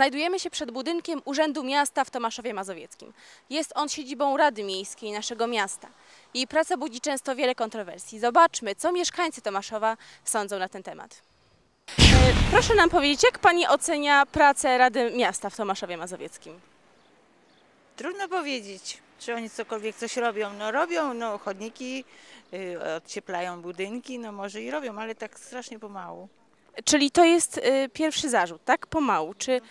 Znajdujemy się przed budynkiem Urzędu Miasta w Tomaszowie Mazowieckim. Jest on siedzibą Rady Miejskiej naszego miasta. Jej praca budzi często wiele kontrowersji. Zobaczmy, co mieszkańcy Tomaszowa sądzą na ten temat. E, Proszę nam powiedzieć, jak Pani ocenia pracę Rady Miasta w Tomaszowie Mazowieckim? Trudno powiedzieć, czy oni cokolwiek coś robią. No robią, no chodniki, y, odcieplają budynki, no może i robią, ale tak strasznie pomału. Czyli to jest y, pierwszy zarzut, tak? Pomału. Czy jak,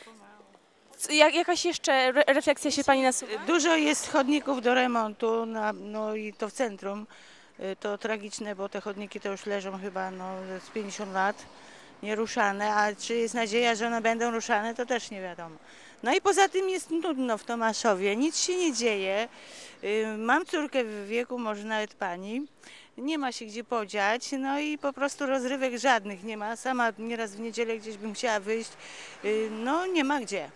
jakaś jeszcze re- refleksja się Pani nasuwa? Dużo jest chodników do remontu, na, no i to w centrum. Y, To tragiczne, bo te chodniki to już leżą chyba no, z 50 lat nieruszane, a czy jest nadzieja, że one będą ruszane, to też nie wiadomo. No i poza tym jest nudno w Tomaszowie, nic się nie dzieje. Y, Mam córkę w wieku, może nawet pani. Nie ma się gdzie podziać, no i po prostu rozrywek żadnych nie ma. Sama nieraz w niedzielę gdzieś bym chciała wyjść, y, no nie ma gdzie.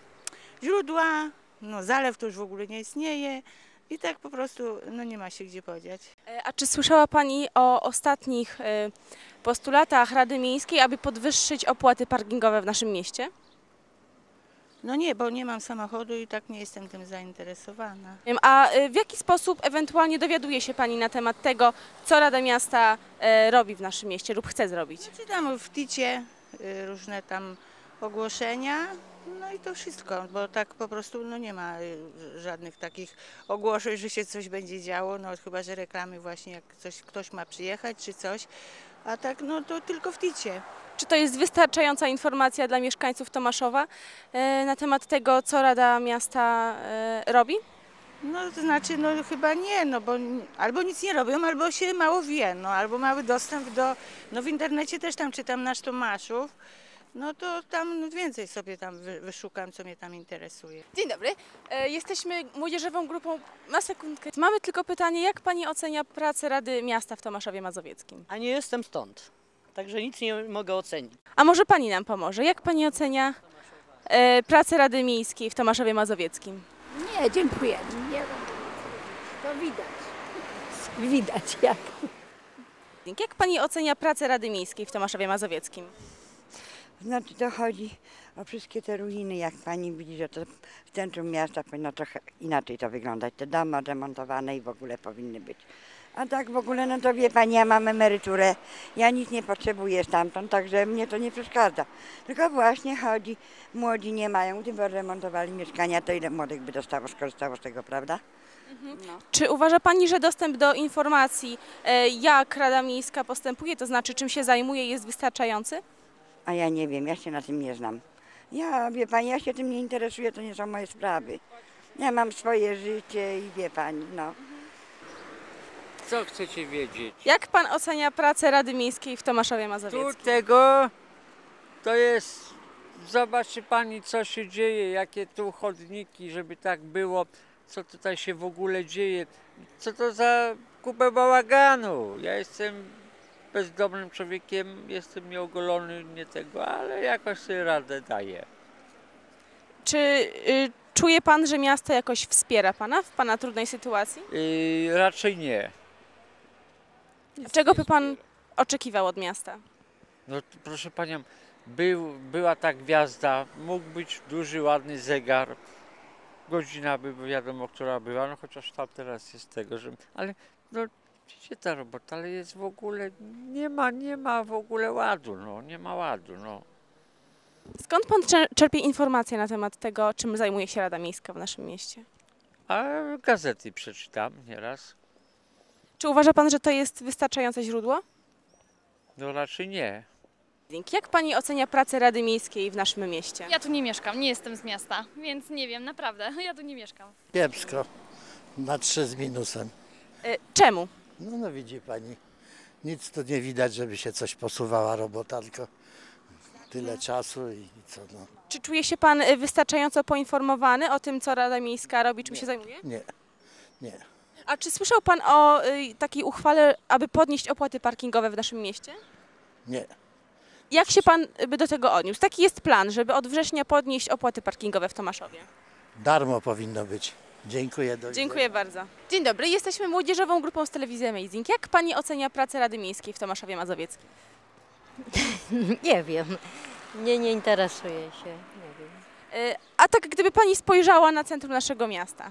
Źródła, no zalew to już w ogóle nie istnieje i tak po prostu no nie ma się gdzie podziać. E, A czy słyszała Pani o ostatnich e, postulatach Rady Miejskiej, aby podwyższyć opłaty parkingowe w naszym mieście? No nie, bo nie mam samochodu i tak nie jestem tym zainteresowana. A e, w jaki sposób ewentualnie dowiaduje się Pani na temat tego, co Rada Miasta robi w naszym mieście lub chce zrobić? Czytam w Ticie y, różne tam ogłoszenia, no i to wszystko, bo tak po prostu no nie ma y, żadnych takich ogłoszeń, że się coś będzie działo, no chyba, że reklamy właśnie jak coś, ktoś ma przyjechać czy coś, a tak no to tylko w Ticie. Czy to jest wystarczająca informacja dla mieszkańców Tomaszowa e, na temat tego, co Rada Miasta e, robi? No to znaczy, no chyba nie, no bo albo nic nie robią, albo się mało wie, no albo mały dostęp do, no w internecie też tam czytam nasz Tomaszów, no to tam więcej sobie tam wy, wyszukam, co mnie tam interesuje. Dzień dobry. E, Jesteśmy młodzieżową grupą. Na sekundkę. Mamy tylko pytanie, jak Pani ocenia pracę Rady Miasta w Tomaszowie Mazowieckim? A nie jestem stąd. Także nic nie mogę ocenić. A może Pani nam pomoże? Jak Pani ocenia e, pracę Rady Miejskiej w Tomaszowie Mazowieckim? Nie, dziękuję. Nie, to widać. Widać jak. Jak Pani ocenia pracę Rady Miejskiej w Tomaszowie Mazowieckim? Znaczy to chodzi o wszystkie te ruiny, jak pani widzi, że to w centrum miasta powinno trochę inaczej to wyglądać. Te domy odremontowane i w ogóle powinny być. A tak w ogóle, no to wie pani, ja mam emeryturę, ja nic nie potrzebuję stamtąd, także mnie to nie przeszkadza. Tylko właśnie chodzi, młodzi nie mają, gdyby odremontowali mieszkania, to ile młodych by dostało, skorzystało z tego, prawda? Czy uważa Pani, że dostęp do informacji, e, jak Rada Miejska postępuje, to znaczy czym się zajmuje, jest wystarczający? A ja nie wiem, ja się na tym nie znam. Ja, wie pani, ja się tym nie interesuję, to nie są moje sprawy. Ja mam swoje życie i wie pani, no. Co chcecie wiedzieć? Jak Pan ocenia pracę Rady Miejskiej w Tomaszowie Tu Mazowieckim? tego to jest. Zobaczy pani, co się dzieje, jakie tu chodniki, żeby tak było, co tutaj się w ogóle dzieje. Co to za kupę bałaganu? Ja jestem bezdomnym człowiekiem, jestem nieogolony, nie tego, ale jakoś sobie radę daję. Czy y, czuje Pan, że miasto jakoś wspiera Pana w Pana trudnej sytuacji? Yy, raczej nie. Czego by Pan oczekiwał od miasta? No proszę panią, był, była ta gwiazda, mógł być duży, ładny zegar. Godzina by wiadomo, która była, no chociaż tam teraz jest tego, że. Ale no widzicie ta robota, ale jest w ogóle. Nie ma, nie ma w ogóle ładu, no, nie ma ładu, no. Skąd Pan czer- czerpie informacje na temat tego, czym zajmuje się Rada Miejska w naszym mieście? A gazety przeczytam nieraz. Czy uważa Pan, że to jest wystarczające źródło? No raczej nie. Jak Pani ocenia pracę Rady Miejskiej w naszym mieście? Ja tu nie mieszkam, nie jestem z miasta, więc nie wiem, naprawdę, ja tu nie mieszkam. Kiepsko. Na trzy z minusem. Y, Czemu? No, no widzi pani, nic tu nie widać, żeby się coś posuwała robota, tylko tyle czasu i i co no. Czy czuje się Pan y, wystarczająco poinformowany o tym, co Rada Miejska robi, czym się zajmuje? Nie, nie. A czy słyszał Pan o y, takiej uchwale, aby podnieść opłaty parkingowe w naszym mieście? Nie. Jak się Pan by do tego odniósł? Taki jest plan, żeby od września podnieść opłaty parkingowe w Tomaszowie. Darmo powinno być. Dziękuję. Do Dziękuję bardzo. Dzień dobry, jesteśmy młodzieżową grupą z telewizji Amazing. Jak Pani ocenia pracę Rady Miejskiej w Tomaszowie Mazowieckim? Nie wiem. Nie, nie interesuję się. Nie wiem. E, A tak gdyby pani spojrzała na centrum naszego miasta.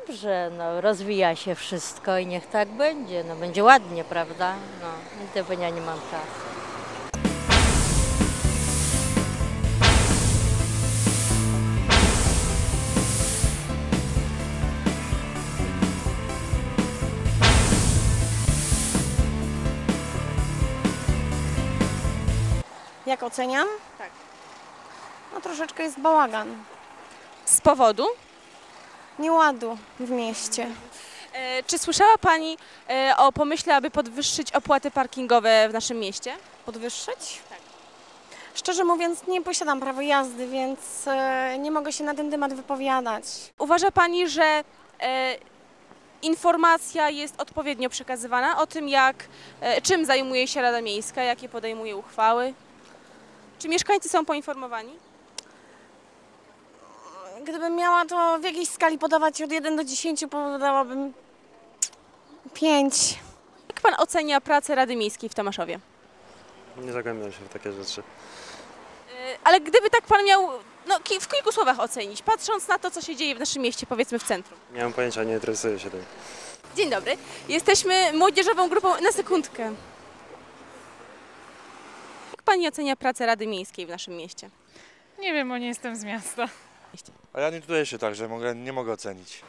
Dobrze, no rozwija się wszystko i niech tak będzie. No będzie ładnie, prawda? No, ja nie mam czasu. Jak oceniam? Tak. No troszeczkę jest bałagan. Z powodu? Nieładu w mieście. E, Czy słyszała pani e, o pomyśle, aby podwyższyć opłaty parkingowe w naszym mieście? Podwyższyć? Tak. Szczerze mówiąc, nie posiadam prawa jazdy, więc e, nie mogę się na ten temat wypowiadać. Uważa Pani, że e, informacja jest odpowiednio przekazywana o tym, jak, e, czym zajmuje się Rada Miejska, jakie podejmuje uchwały? Czy mieszkańcy są poinformowani? Gdybym miała to w jakiejś skali podawać od 1 do 10, podałabym 5. Jak Pan ocenia pracę Rady Miejskiej w Tomaszowie? Nie zagłębiam się w takie rzeczy. E, Ale gdyby tak Pan miał no, w kilku słowach ocenić, patrząc na to, co się dzieje w naszym mieście, powiedzmy w centrum. Nie mam pojęcia, nie interesuję się tym. Dzień dobry. Jesteśmy młodzieżową grupą. Na sekundkę. Jak Pani ocenia pracę Rady Miejskiej w naszym mieście? Nie wiem, bo nie jestem z miasta. A ja nie czuję się tak, że mogę, nie mogę ocenić.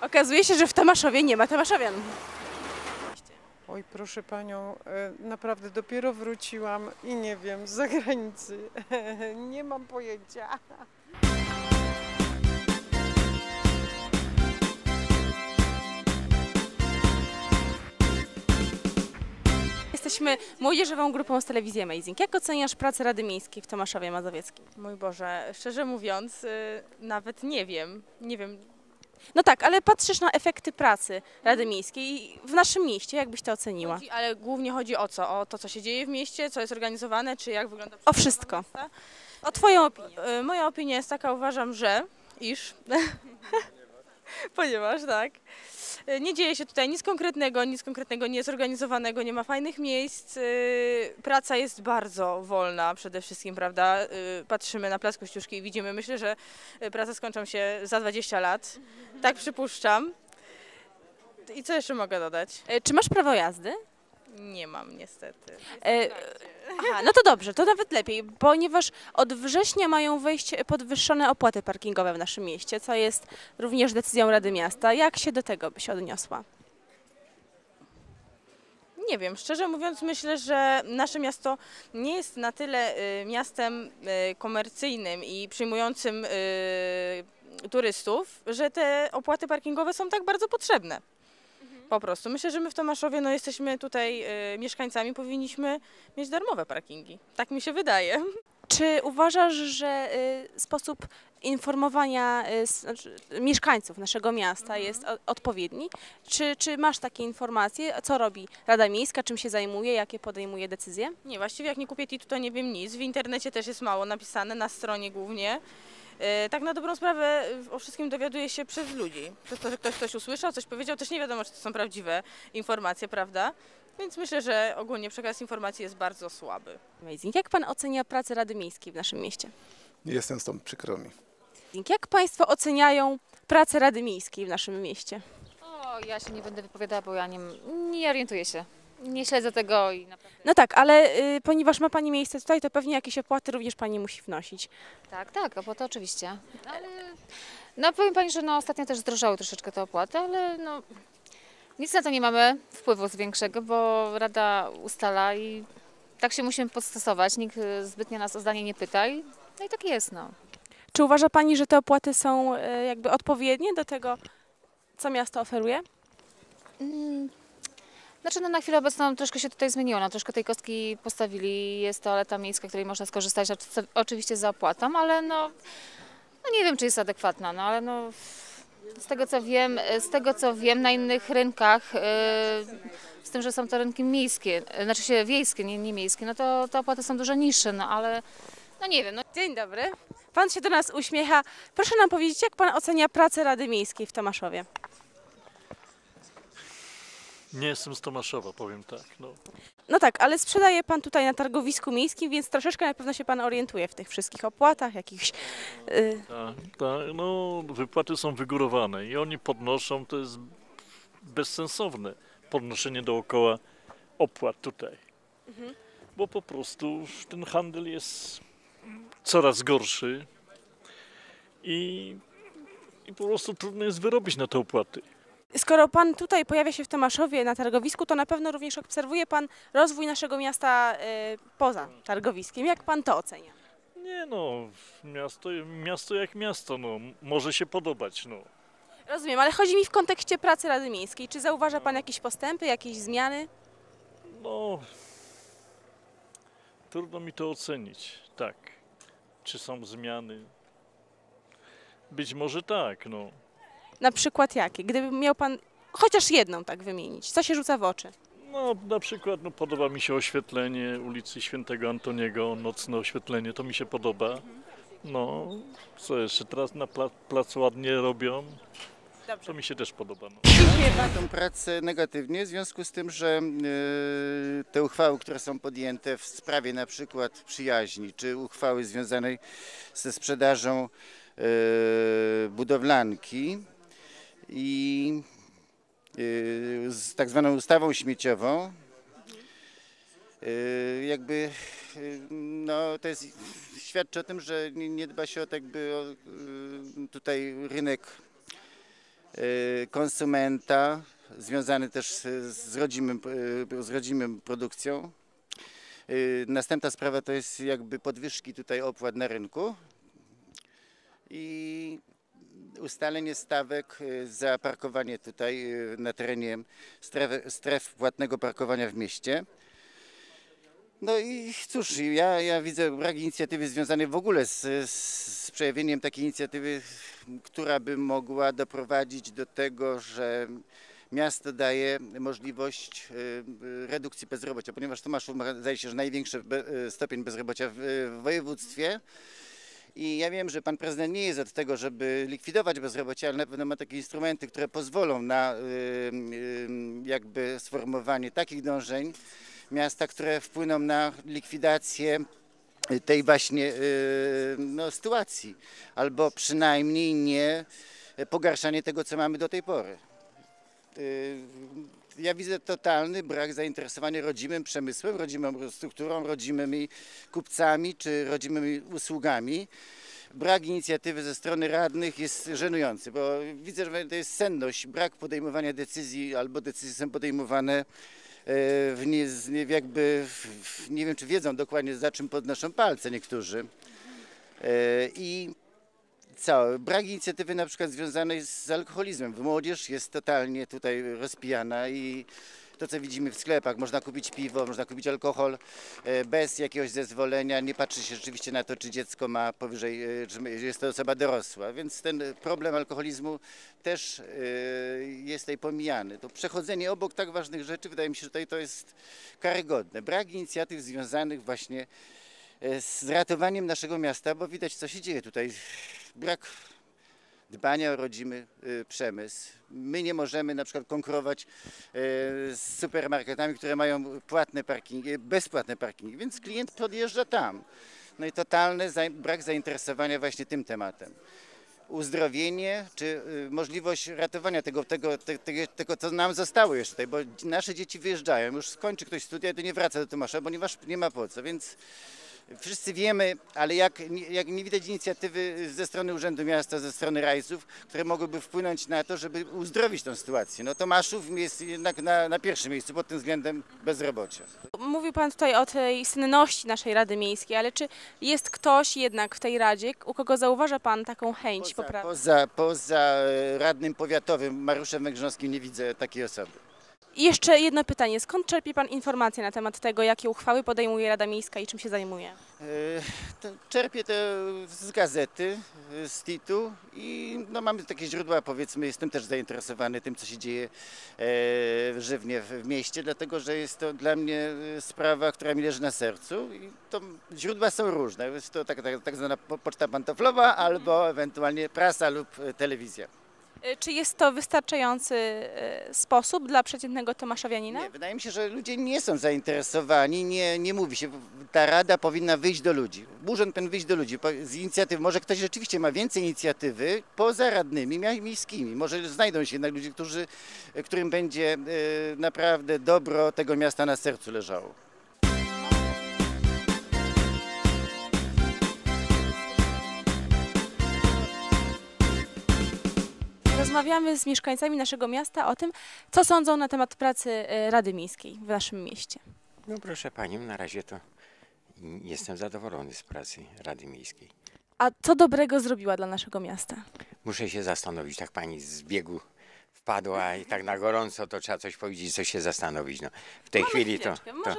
Okazuje się, że w Tomaszowie nie ma Tomaszowian. Oj, proszę panią, e, naprawdę dopiero wróciłam i nie wiem, z zagranicy. nie mam pojęcia. Jesteśmy młodzieżową grupą z telewizji Amazing. Jak oceniasz pracę Rady Miejskiej w Tomaszowie Mazowieckim? Mój Boże, szczerze mówiąc, y, nawet nie wiem. Nie wiem. No tak, ale patrzysz na efekty pracy Rady Miejskiej w naszym mieście. Jak byś to oceniła? Chodzi, ale głównie chodzi o co? O to, co się dzieje w mieście, co jest organizowane, czy jak wygląda O wszystko. O Twoją opinię. Y, Moja opinia jest taka, uważam, że iż, ponieważ tak, y, nie dzieje się tutaj nic konkretnego, nic konkretnego nie jest organizowanego, nie ma fajnych miejsc, y, praca jest bardzo wolna przede wszystkim, prawda? Y, Patrzymy na Plac Kościuszki i widzimy, myślę, że prace skończą się za 20 lat, tak przypuszczam. I co jeszcze mogę dodać? E, Czy masz prawo jazdy? Nie mam niestety. E, Aha, no to dobrze, to nawet lepiej, ponieważ od września mają wejść podwyższone opłaty parkingowe w naszym mieście, co jest również decyzją Rady Miasta. Jak się do tego byś odniosła? Nie wiem, szczerze mówiąc myślę, że nasze miasto nie jest na tyle y, miastem y, komercyjnym i przyjmującym y, turystów, że te opłaty parkingowe są tak bardzo potrzebne. Po prostu. Myślę, że my w Tomaszowie no, jesteśmy tutaj y, mieszkańcami, powinniśmy mieć darmowe parkingi. Tak mi się wydaje. Czy uważasz, że y, sposób informowania y, s- znaczy, mieszkańców naszego miasta jest o, odpowiedni? Czy, czy masz takie informacje? Co robi Rada Miejska, czym się zajmuje, jakie podejmuje decyzje? Nie, właściwie jak nie kupię TIT-u, to nie wiem nic. W internecie też jest mało napisane, na stronie głównie. E, Tak na dobrą sprawę o wszystkim dowiaduje się przez ludzi. Przez to, że ktoś coś usłyszał, coś powiedział, też nie wiadomo, czy to są prawdziwe informacje, prawda? Więc myślę, że ogólnie przekaz informacji jest bardzo słaby. Amazing. Jak pan ocenia pracę Rady Miejskiej w naszym mieście? Nie jestem stąd, przykro mi. Jak państwo oceniają pracę Rady Miejskiej w naszym mieście? O, ja się nie będę wypowiadała, bo ja nie, nie orientuję się. Nie śledzę tego i naprawdę. No tak, ale y, ponieważ ma pani miejsce tutaj, to pewnie jakieś opłaty również pani musi wnosić. Tak, tak, to oczywiście. Ale no powiem pani, że no, ostatnio też zdrożały troszeczkę te opłaty, ale no nic na to nie mamy wpływu z większego, bo Rada ustala i tak się musimy podstosować. Nikt y, zbytnio nas o zdanie nie pyta i, no i tak jest, no. Czy uważa pani, że te opłaty są y, jakby odpowiednie do tego, co miasto oferuje? Mm, Znaczy no na chwilę obecną troszkę się tutaj zmieniło, no troszkę tej kostki postawili, jest toaleta miejska, której można skorzystać oczy- oczywiście za opłatą, ale no, no nie wiem czy jest adekwatna, no ale no z tego co wiem, z tego co wiem na innych rynkach, yy, z tym, że są to rynki miejskie, yy, znaczy się wiejskie, nie, nie miejskie, no to te opłaty są dużo niższe, no ale no nie wiem, no Dzień dobry. Pan się do nas uśmiecha. Proszę nam powiedzieć, jak pan ocenia pracę Rady Miejskiej w Tomaszowie? Nie jestem z Tomaszowa, powiem tak. No. No tak, ale sprzedaje pan tutaj na targowisku miejskim, więc troszeczkę na pewno się pan orientuje w tych wszystkich opłatach, jakichś... y, Tak, tak, no wypłaty są wygórowane i oni podnoszą, to jest bezsensowne podnoszenie dookoła opłat tutaj. Mhm. Bo po prostu ten handel jest coraz gorszy i, i po prostu trudno jest wyrobić na te opłaty. Skoro pan tutaj pojawia się w Tomaszowie na targowisku, to na pewno również obserwuje pan rozwój naszego miasta y, poza targowiskiem. Jak pan to ocenia? Nie no, miasto, miasto jak miasto, no, może się podobać, no. Rozumiem, ale chodzi mi w kontekście pracy Rady Miejskiej. Czy zauważa pan jakieś postępy, jakieś zmiany? No, trudno mi to ocenić, tak. Czy są zmiany? Być może tak, no. Na przykład jakie? Gdyby miał pan chociaż jedną tak wymienić, co się rzuca w oczy? No, na przykład no, podoba mi się oświetlenie ulicy Świętego Antoniego, nocne oświetlenie, to mi się podoba. No, co jeszcze, teraz na pla- placu ładnie robią, to mi się też podoba. No. tę pracę negatywnie w związku z tym, że y, te uchwały, które są podjęte w sprawie na przykład przyjaźni, czy uchwały związanej ze sprzedażą y, budowlanki i y, z tak zwaną ustawą śmieciową, y, jakby y, no, to jest, świadczy o tym, że nie, dba się o tak jakby o, y, tutaj rynek konsumenta, związany też z, rodzimym, z rodzimym produkcją. Następna sprawa to jest jakby podwyżki tutaj opłat na rynku i ustalenie stawek y, za parkowanie tutaj y, na terenie stref, stref płatnego parkowania w mieście. No i cóż, ja, ja widzę brak inicjatywy związanej w ogóle z, z przejawieniem takiej inicjatywy, która by mogła doprowadzić do tego, że miasto daje możliwość y, redukcji bezrobocia, ponieważ Tomaszów ma, zdaje się, że największy stopień bezrobocia w województwie. I ja wiem, że pan prezydent nie jest od tego, żeby likwidować bezrobocie, ale na pewno ma takie instrumenty, które pozwolą na y, y, jakby sformułowanie takich dążeń miasta, które wpłyną na likwidację tej właśnie y, no, sytuacji, albo przynajmniej nie pogarszanie tego, co mamy do tej pory. Ja widzę totalny brak zainteresowania rodzimym przemysłem, rodzimą strukturą, rodzimymi kupcami czy rodzimymi usługami. Brak inicjatywy ze strony radnych jest żenujący, bo widzę, że to jest senność, brak podejmowania decyzji albo decyzje są podejmowane e, w nie- jakby, w, nie wiem czy wiedzą dokładnie za czym podnoszą palce niektórzy. E, I co, brak inicjatywy na przykład związanej z alkoholizmem. Młodzież jest totalnie tutaj rozpijana i to, co widzimy w sklepach, można kupić piwo, można kupić alkohol e, bez jakiegoś zezwolenia. Nie patrzy się rzeczywiście na to, czy dziecko ma powyżej, e, czy jest to osoba dorosła. Więc ten problem alkoholizmu też e, jest tutaj pomijany. To przechodzenie obok tak ważnych rzeczy, wydaje mi się, że tutaj to jest karygodne. Brak inicjatyw związanych właśnie e, z ratowaniem naszego miasta, bo widać, co się dzieje tutaj. Brak dbania o rodzimy y, przemysł. My nie możemy na przykład konkurować y, z supermarketami, które mają płatne parkingi, bezpłatne parkingi, więc klient podjeżdża tam. No i totalny brak zainteresowania właśnie tym tematem. Uzdrowienie, czy możliwość ratowania tego, tego, te, tego, tego, co nam zostało jeszcze tutaj, bo nasze dzieci wyjeżdżają, już skończy ktoś studia, to nie wraca do Tomasza, ponieważ nie ma po co, więc Wszyscy wiemy, ale jak, jak nie widać inicjatywy ze strony Urzędu Miasta, ze strony rajców, które mogłyby wpłynąć na to, żeby uzdrowić tę sytuację. No Tomaszów jest jednak na, na pierwszym miejscu pod tym względem bezrobocia. Mówił Pan tutaj o tej senności naszej Rady Miejskiej, ale czy jest ktoś jednak w tej Radzie, u kogo zauważa Pan taką chęć poprawy? Poza, poza e, radnym powiatowym Mariuszem Węgrząskim nie widzę takiej osoby. I jeszcze jedno pytanie. Skąd czerpie Pan informacje na temat tego, jakie uchwały podejmuje Rada Miejska i czym się zajmuje? E, Czerpię to z gazety, e, z TIT-u i no, mamy takie źródła, powiedzmy, jestem też zainteresowany tym, co się dzieje e, żywnie w, mieście, dlatego że jest to dla mnie sprawa, która mi leży na sercu i to źródła są różne. Jest to tak, tak, tak zwana po- poczta pantoflowa albo ewentualnie prasa lub telewizja. Y, Czy jest to wystarczający y, sposób dla przeciętnego tomaszowianina? Nie, wydaje mi się, że ludzie nie są zainteresowani, nie, nie mówi się, ta rada powinna wyjść do ludzi. Urząd ten wyjść do ludzi z inicjatywy. Może ktoś rzeczywiście ma więcej inicjatywy poza radnymi miejskimi. Może znajdą się jednak ludzie, którzy, którym będzie e, naprawdę dobro tego miasta na sercu leżało. Rozmawiamy z mieszkańcami naszego miasta o tym, co sądzą na temat pracy y, Rady Miejskiej w naszym mieście. No proszę Panią, na razie to jestem zadowolony z pracy Rady Miejskiej. A co dobrego zrobiła dla naszego miasta? Muszę się zastanowić, tak Pani z biegu wpadła i tak na gorąco, to trzeba coś powiedzieć, coś się zastanowić. No, w tej Mamy chwili to, to,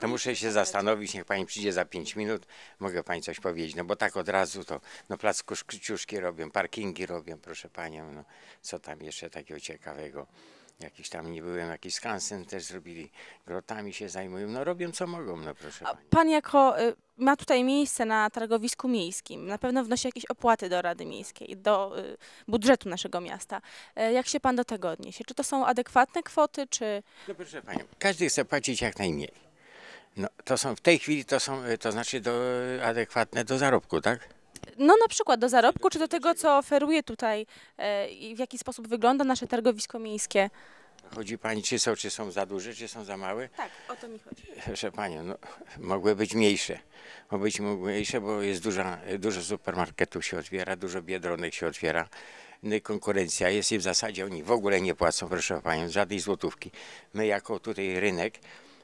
to muszę się zastanowić, niech Pani przyjdzie za 5 minut, mogę Pani coś powiedzieć, no bo tak od razu to, no plac Kościuszki robią, parkingi robią, proszę Panią, no co tam jeszcze takiego ciekawego. Jakiś tam nie byłem, jakiś skansen też zrobili, grotami się zajmują, no robią co mogą, no proszę Pani. Pan jako y, ma tutaj miejsce na targowisku miejskim, na pewno wnosi jakieś opłaty do Rady Miejskiej, do y, budżetu naszego miasta. Y, Jak się pan do tego odniesie? Czy to są adekwatne kwoty, czy... No proszę Panią, każdy chce płacić jak najmniej. No to są, w tej chwili to są, e, to znaczy do, adekwatne do zarobku, tak? No na przykład do zarobku, czy do tego, co oferuje tutaj y, i w jaki sposób wygląda nasze targowisko miejskie? Chodzi Pani, czy są, czy są za duże, czy są za małe? Tak, o to mi chodzi. Proszę Panią, no, mogły być mniejsze. Mogły być mniejsze, bo jest duża, dużo supermarketów się otwiera, dużo biedronek się otwiera. No i konkurencja jest i w zasadzie oni w ogóle nie płacą, proszę Panią, żadnej złotówki. My jako tutaj rynek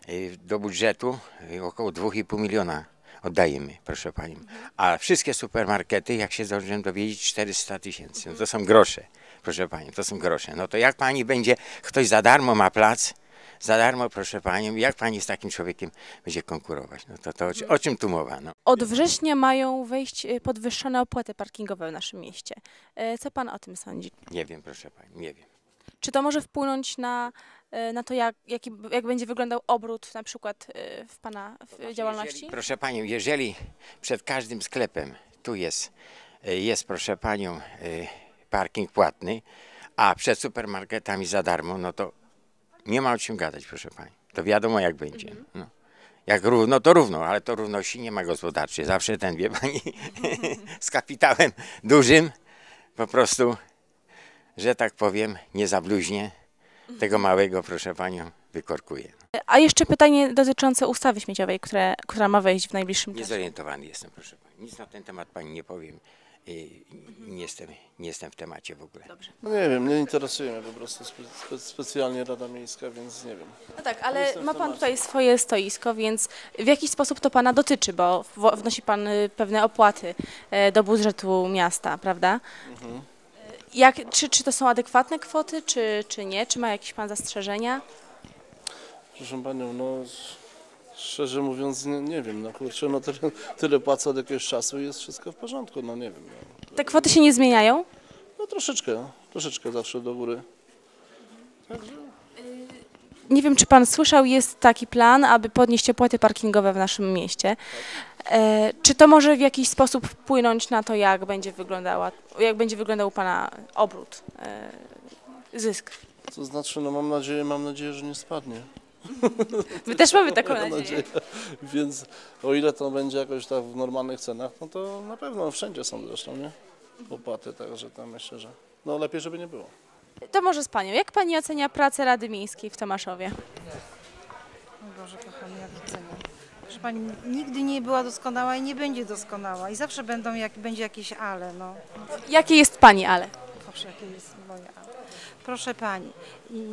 y, do budżetu y, około 2,5 miliona oddajemy, proszę Panią. A wszystkie supermarkety, jak się zdążyłem dowiedzieć, 400 tysięcy. No to są grosze, proszę Panią, to są grosze. No to jak Pani będzie, ktoś za darmo ma plac, za darmo, proszę Panią, jak Pani z takim człowiekiem będzie konkurować? No to, to o, czym tu mowa? No. Od września mają wejść y, podwyższone opłaty parkingowe w naszym mieście. Y, Co pan o tym sądzi? Nie wiem, proszę Pani, nie wiem. Czy to może wpłynąć na, y, na to, jak, jaki, jak będzie wyglądał obrót na przykład w pana w działalności? Proszę Panią, jeżeli przed każdym sklepem tu jest, jest proszę Panią parking płatny, a przed supermarketami za darmo, no to nie ma o czym gadać, proszę Pani. To wiadomo jak będzie. No. Jak równo, to równo, ale to równości nie ma gospodarczej. Zawsze ten, wie Pani, z kapitałem dużym, po prostu, że tak powiem, nie zabluźnie, tego małego, proszę Panią, wykorkuje. A jeszcze pytanie dotyczące ustawy śmieciowej, które, która ma wejść w najbliższym czasie. Niezorientowany jestem, proszę Pani. Nic na ten temat Pani nie powiem. Y, Nie jestem, nie jestem w temacie w ogóle. No nie wiem, nie interesuje mnie po prostu spe, spe, specjalnie Rada Miejska, więc nie wiem. No tak, ale ma pan tutaj swoje stoisko, więc w jakiś sposób to pana dotyczy, bo w- wnosi pan y, pewne opłaty e, do budżetu miasta, prawda? Mhm. Jak, czy, czy to są adekwatne kwoty, czy, czy nie? Czy ma jakieś pan zastrzeżenia? Proszę Panią, no szczerze mówiąc nie, nie wiem, no kurczę, no tyle, tyle płacę od jakiegoś czasu i jest wszystko w porządku, no nie wiem. No, Te kwoty się nie zmieniają? no troszeczkę, troszeczkę zawsze do góry. Nie wiem, czy pan słyszał, jest taki plan, aby podnieść opłaty parkingowe w naszym mieście. E, czy to może w jakiś sposób wpłynąć na to, jak będzie wyglądała, jak będzie wyglądał pana obrót, e, zysk? To znaczy, no mam nadzieję, mam nadzieję, że nie spadnie. My też mamy taką Mam nadzieję. Więc o ile to będzie jakoś tak w normalnych cenach, no to na pewno wszędzie są zresztą, nie? Opłaty, także tam myślę, że no lepiej, żeby nie było. To może z panią. Jak pani ocenia pracę Rady Miejskiej w Tomaszowie? O Boże kochany, jak oceniam. Proszę Pani, nigdy nie była doskonała i nie będzie doskonała. I zawsze będą, jak, będzie jakieś ale, no. Jakie jest pani ale? Proszę, jakie jest moje ale. Proszę Pani,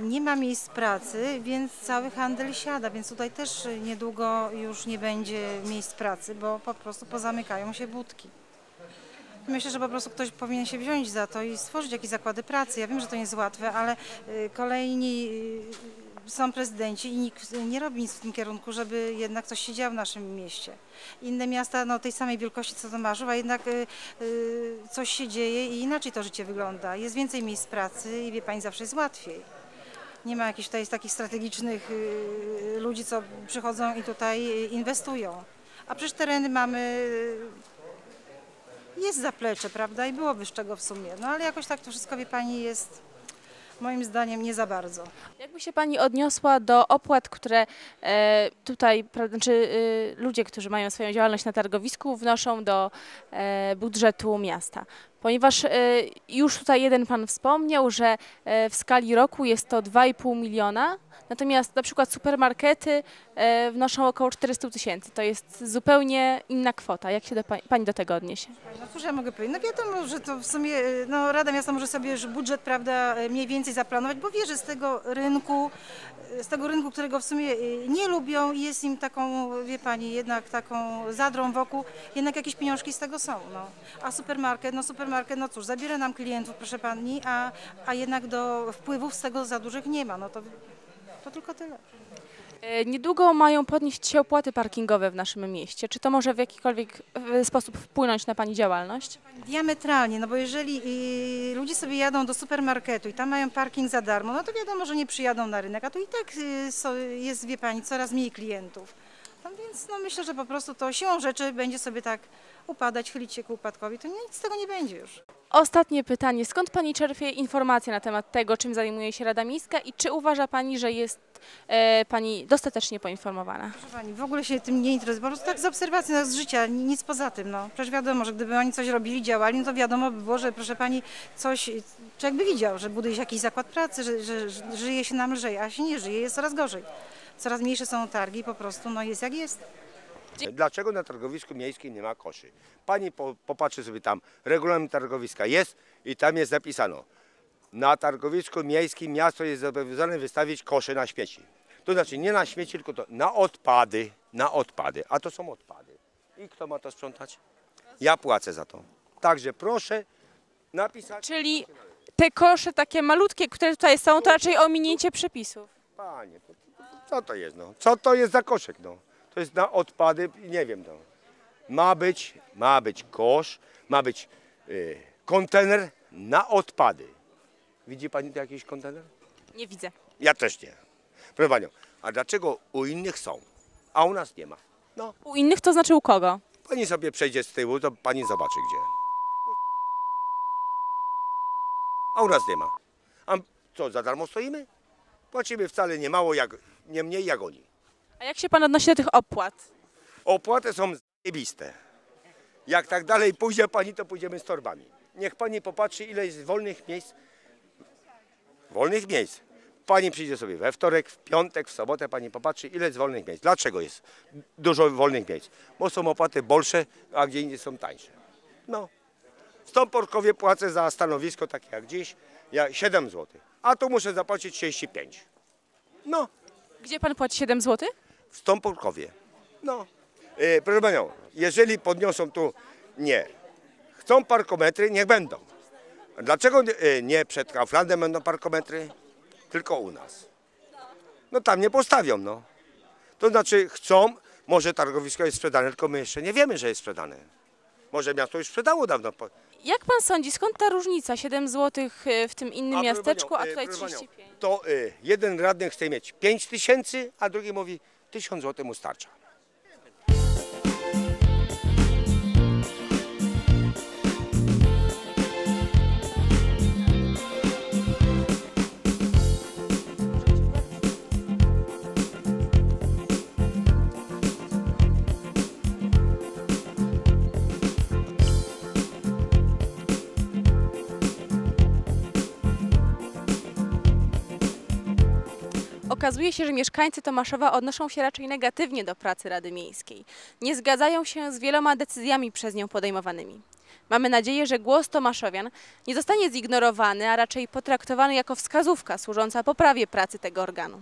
nie ma miejsc pracy, więc cały handel siada, więc tutaj też niedługo już nie będzie miejsc pracy, bo po prostu pozamykają się budki. Myślę, że po prostu ktoś powinien się wziąć za to i stworzyć jakieś zakłady pracy. Ja wiem, że to nie jest łatwe, ale y, kolejni są prezydenci i nikt nie robi nic w tym kierunku, żeby jednak coś się działo w naszym mieście. Inne miasta no, tej samej wielkości co Tomarzów, a jednak y, y, coś się dzieje i inaczej to życie wygląda. Jest więcej miejsc pracy i wie Pani, zawsze jest łatwiej. Nie ma jakichś tutaj takich strategicznych y, ludzi, co przychodzą i tutaj y, inwestują. A przecież tereny mamy y, jest zaplecze, prawda, i byłoby z czego w sumie. No ale jakoś tak to wszystko, wie pani, jest moim zdaniem nie za bardzo. Jakby się Pani odniosła do opłat, które e, tutaj, pra- znaczy e, ludzie, którzy mają swoją działalność na targowisku, wnoszą do e, budżetu miasta? Ponieważ e, już tutaj jeden Pan wspomniał, że e, w skali roku jest to 2,5 miliona, natomiast na przykład supermarkety e, wnoszą około 400 tysięcy. To jest zupełnie inna kwota. Jak się do, pa- Pani do tego odniesie? No cóż ja mogę powiedzieć? No wiadomo, że to w sumie y, no, Rada Miasta może sobie już budżet prawda, y, mniej więcej zaplanować, bo wie, że z tego rynku, z tego rynku, którego w sumie nie lubią i jest im taką, wie pani, jednak taką zadrą wokół, jednak jakieś pieniążki z tego są. No. A supermarket, no supermarket, no cóż, zabiera nam klientów, proszę pani, a, a jednak do wpływów z tego za dużych nie ma. No to, to tylko tyle. E, Niedługo mają podnieść się opłaty parkingowe w naszym mieście. Czy to może w jakikolwiek sposób wpłynąć na Pani działalność? Diametralnie, no bo jeżeli y, ludzie sobie jadą do supermarketu i tam mają parking za darmo, no to wiadomo, że nie przyjadą na rynek, a tu i tak y, jest, wie pani, coraz mniej klientów. No więc no myślę, że po prostu to siłą rzeczy będzie sobie tak upadać, chylić się ku upadkowi, to nic z tego nie będzie już. Ostatnie pytanie. Skąd Pani czerpie informacje na temat tego, czym zajmuje się Rada Miejska i czy uważa Pani, że jest e, Pani dostatecznie poinformowana? Proszę pani, w ogóle się tym nie interesuje, po prostu tak z obserwacji, no, z życia, ni- nic poza tym. No. Przecież wiadomo, że gdyby oni coś robili, działali, no to wiadomo by było, że proszę pani coś, człowiek by widział, że buduje się jakiś zakład pracy, że, że, że żyje się nam lżej, a się nie żyje, jest coraz gorzej. Coraz mniejsze są targi, po prostu no jest jak jest. Dlaczego na targowisku miejskim nie ma koszy? Pani po, popatrzy sobie tam, regulamin targowiska jest i tam jest napisano, na targowisku miejskim miasto jest zobowiązane wystawić kosze na śmieci. To znaczy nie na śmieci, tylko to na odpady, na odpady, a to są odpady. I kto ma to sprzątać? Ja płacę za to. Także proszę napisać. Czyli te kosze takie malutkie, które tutaj są, to raczej ominięcie przepisów. Panie, co to jest no? Co to jest za koszek no? To jest na odpady, nie wiem no. Ma być, ma być kosz, ma być y, kontener na odpady. Widzi pani tu jakiś kontener? Nie widzę. Ja też nie. Proszę panią, a dlaczego u innych są, a u nas nie ma? No, U innych to znaczy u kogo? pani sobie przejdzie z tyłu, to pani zobaczy gdzie. A u nas nie ma. A co, za darmo stoimy? Płacimy wcale nie mało, jak, nie mniej jak oni. A jak się Pan odnosi do tych opłat? Opłaty są zajebiste. Jak tak dalej pójdzie pani, to pójdziemy z torbami. Niech pani popatrzy, ile jest wolnych miejsc. Wolnych miejsc. Pani przyjdzie sobie we wtorek, w piątek, w sobotę, pani popatrzy, ile jest wolnych miejsc. Dlaczego jest dużo wolnych miejsc? Bo są opłaty bolsze, a gdzie indziej są tańsze. No. W Stąporkowie płacę za stanowisko takie jak dziś, ja 7 zł. A tu muszę zapłacić 35. No. Gdzie Pan płaci 7 zł? W Stąporkowie. No. E, proszę panią, jeżeli podniosą tu, nie. Chcą parkometry, niech będą. Dlaczego nie- e, nie przed Kauflandem będą parkometry, tylko u nas? No tam nie postawią, no. To znaczy chcą, może targowisko jest sprzedane, tylko my jeszcze nie wiemy, że jest sprzedane. Może miasto już sprzedało dawno. Jak Pan sądzi, skąd ta różnica? 7 zł w tym innym A, miasteczku, panią, a e, tutaj proszę panią, 35. To e, jeden radny chce mieć 5 tysięcy, a drugi mówi 1000 zł mu starcza. Okazuje się, że mieszkańcy Tomaszowa odnoszą się raczej negatywnie do pracy Rady Miejskiej. Nie zgadzają się z wieloma decyzjami przez nią podejmowanymi. Mamy nadzieję, że głos Tomaszowian nie zostanie zignorowany, a raczej potraktowany jako wskazówka służąca poprawie pracy tego organu.